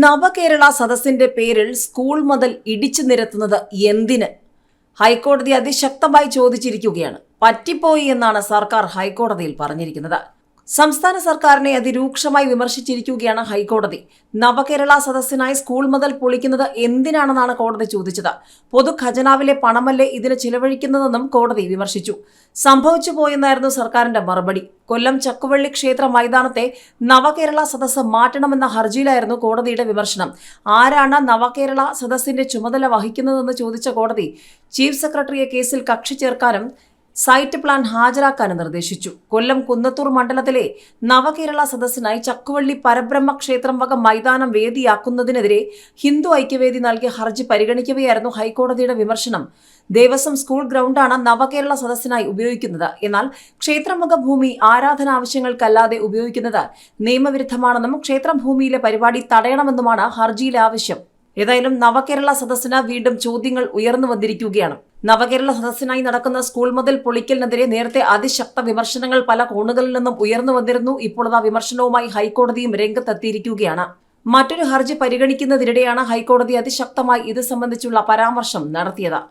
നവകേരള സദസ്സിന്റെ പേരിൽ സ്കൂൾ മുതൽ ഇടിച്ചു നിരത്തുന്നത് എന്തിന്? ഹൈക്കോടതി അതിശക്തമായി ചോദിച്ചിരിക്കുകയാണ്. പറ്റിപ്പോയി എന്നാണ് സർക്കാർ ഹൈക്കോടതിയിൽ പറഞ്ഞിരിക്കുന്നത്. സംസ്ഥാന സർക്കാരിനെ അതിരൂക്ഷമായി വിമർശിച്ചിരിക്കുകയാണ് ഹൈക്കോടതി. നവകേരള സദസ്സിനായി സ്കൂൾ മുതൽ പൊളിക്കുന്നത് എന്തിനാണെന്നാണ് കോടതി ചോദിച്ചത്. പൊതു ഖജനാവിലെ പണമല്ലേ ഇതിന് ചിലവഴിക്കുന്നതെന്നും കോടതി വിമർശിച്ചു. സംഭവിച്ചു പോയെന്നായിരുന്നു സർക്കാരിന്റെ മറുപടി. കൊല്ലം ചക്കുവള്ളി ക്ഷേത്ര മൈതാനത്തെ നവകേരള സദസ്സ് മാറ്റണമെന്ന ഹർജിയിലായിരുന്നു കോടതിയുടെ വിമർശനം. ആരാണ് നവകേരള സദസ്സിന്റെ ചുമതല വഹിക്കുന്നതെന്ന് ചോദിച്ച കോടതി ചീഫ് സെക്രട്ടറിയെ കേസിൽ കക്ഷി ചേർക്കാനും സൈറ്റ് പ്ലാൻ ഹാജരാക്കാനും നിർദ്ദേശിച്ചു. കൊല്ലം കുന്നത്തൂർ മണ്ഡലത്തിലെ നവകേരള സദസ്സിനായി ചക്കുവള്ളി പരബ്രഹ്മ ക്ഷേത്രം വക മൈതാനം വേദിയാക്കുന്നതിനെതിരെ ഹിന്ദു ഐക്യവേദി നൽകിയ ഹർജി പരിഗണിക്കവെയായിരുന്നു ഹൈക്കോടതിയുടെ വിമർശനം. ദേവസ്വം സ്കൂൾ ഗ്രൗണ്ടാണ് നവകേരള സദസ്സിനായി ഉപയോഗിക്കുന്നത്. എന്നാൽ ക്ഷേത്രമുഖ ഭൂമി ആരാധന ആവശ്യങ്ങൾക്കല്ലാതെ ഉപയോഗിക്കുന്നത് നിയമവിരുദ്ധമാണെന്നും ക്ഷേത്രം ഭൂമിയിലെ പരിപാടി തടയണമെന്നുമാണ് ഹർജിയിലെ ആവശ്യം. ഏതായാലും നവകേരള സദസ്സിന് വീണ്ടും ചോദ്യങ്ങൾ ഉയർന്നു വന്നിരിക്കുകയാണ്. നവകേരള സദസ്സിനായി നടക്കുന്ന സ്കൂൾ മുതൽ പൊളിക്കലിനെതിരെ നേരത്തെ അതിശക്ത വിമർശനങ്ങൾ പല കോണുകളിൽ നിന്നും ഉയർന്നു വന്നിരുന്നു. ഇപ്പോൾ ആ വിമർശനവുമായി ഹൈക്കോടതിയും രംഗത്തെത്തിയിരിക്കുകയാണ്. മറ്റൊരു ഹർജി പരിഗണിക്കുന്നതിനിടെയാണ് ഹൈക്കോടതി അതിശക്തമായി ഇത് സംബന്ധിച്ചുള്ള പരാമർശം നടത്തിയത്.